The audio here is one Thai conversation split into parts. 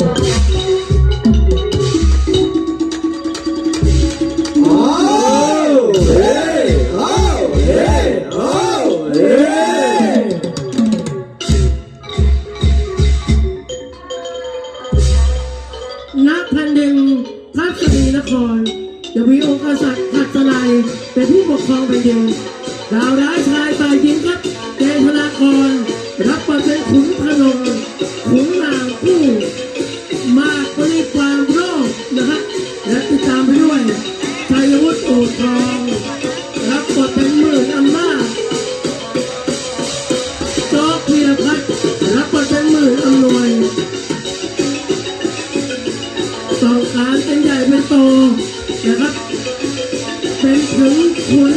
อ้าวเฮ้ยอ้าวเฮ้ยอ้าวเฮ้ยณแผ่นดินทัศนีนครจะมีองค์กษัตริย์ทัศนัยเป็นผู้ปกครองแผ่นดินดาวร้ายชายฝ่ายหญิงครับเจธนากร รับบทเป็นขุนพนมขุนนางผู้ ถึงขุน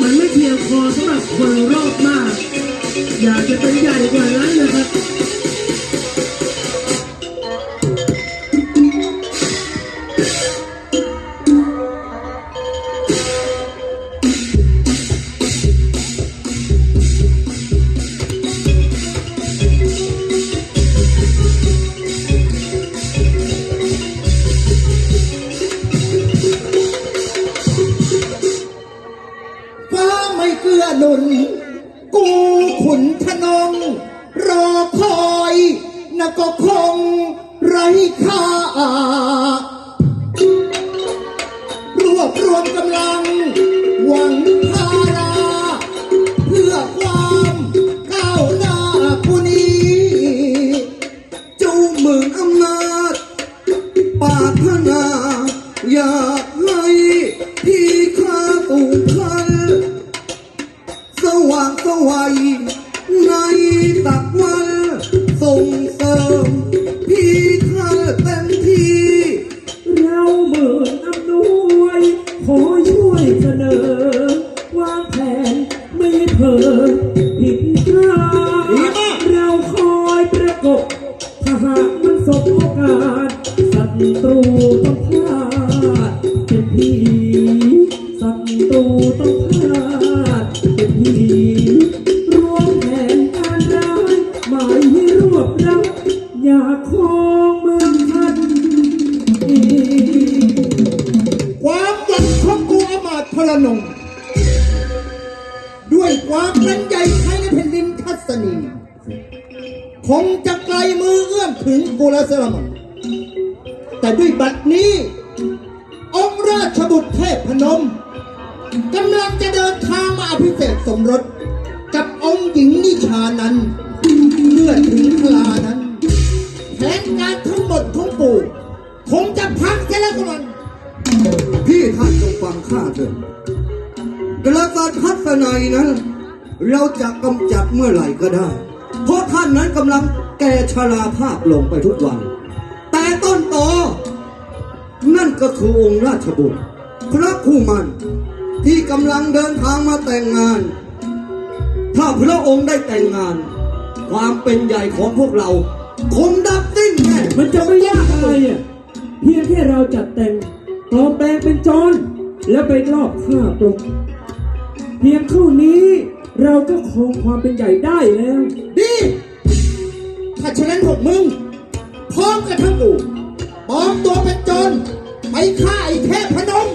มันไม่เพียงพอสำหรับคนรอบมาก อยากจะเป็นใหญ่กว่านั้นนะครับ ไม่เกื้อหนุนกูขุนพนง รอคอยนะก็คงไร้ค่ารวบรวมกำลัง หวังพารา เพื่อความก้าวหน้าผู้นี้เจ้าหมื่นอำนาจปาถนา อยากให้พี่ข้าตุงคัน ตักวันส่งเสริม พี่เธอเต็มที่ เราเหมือน ความนั้นใหญ่ภายในแผ่นดินทัศนีคงจะไกลมือเอื้อมถึงกุลสลมังแต่ด้วยบัดนี้ องค์ราชบุตรเทพพนมกำลังจะเดินทางมาอภิเษกสมรส กับองค์หญิงนิชานั้นเมื่อถึงคลานั้นแผนการทั้งหมดของปู่คงจะพังเสียแล้วกันพี่ท่านจงฟังข้าเถิดกระษัตริย์ทัศนัยนั้น เราจะกำจัดเมื่อไหร่ก็ได้ เพราะท่านนั้นกำลังแก่ชราภาพลงไปทุกวัน แต่ต้นตอนั่นก็คือองค์ราชบุตร พระคู่มันที่กำลังเดินทางมาแต่งงาน ถ้าพระองค์ได้แต่งงาน ความเป็นใหญ่ของพวกเรา คงดับสิ้นแน่มันจะไม่ยากอะไรอะเพียงแค่เราจัดแต่งปลอมแปลงเป็นโจรแล้วไปลอบฆ่าปลุกเพียงเท่านี้ เราก็ครองความเป็นใหญ่ได้แล้ว ดีถ้าฉะนั้นพวกมึง พร้อมกันทั้งอู่ปลอมตัวเป็นโจรไปฆ่าไอ้เทพพนม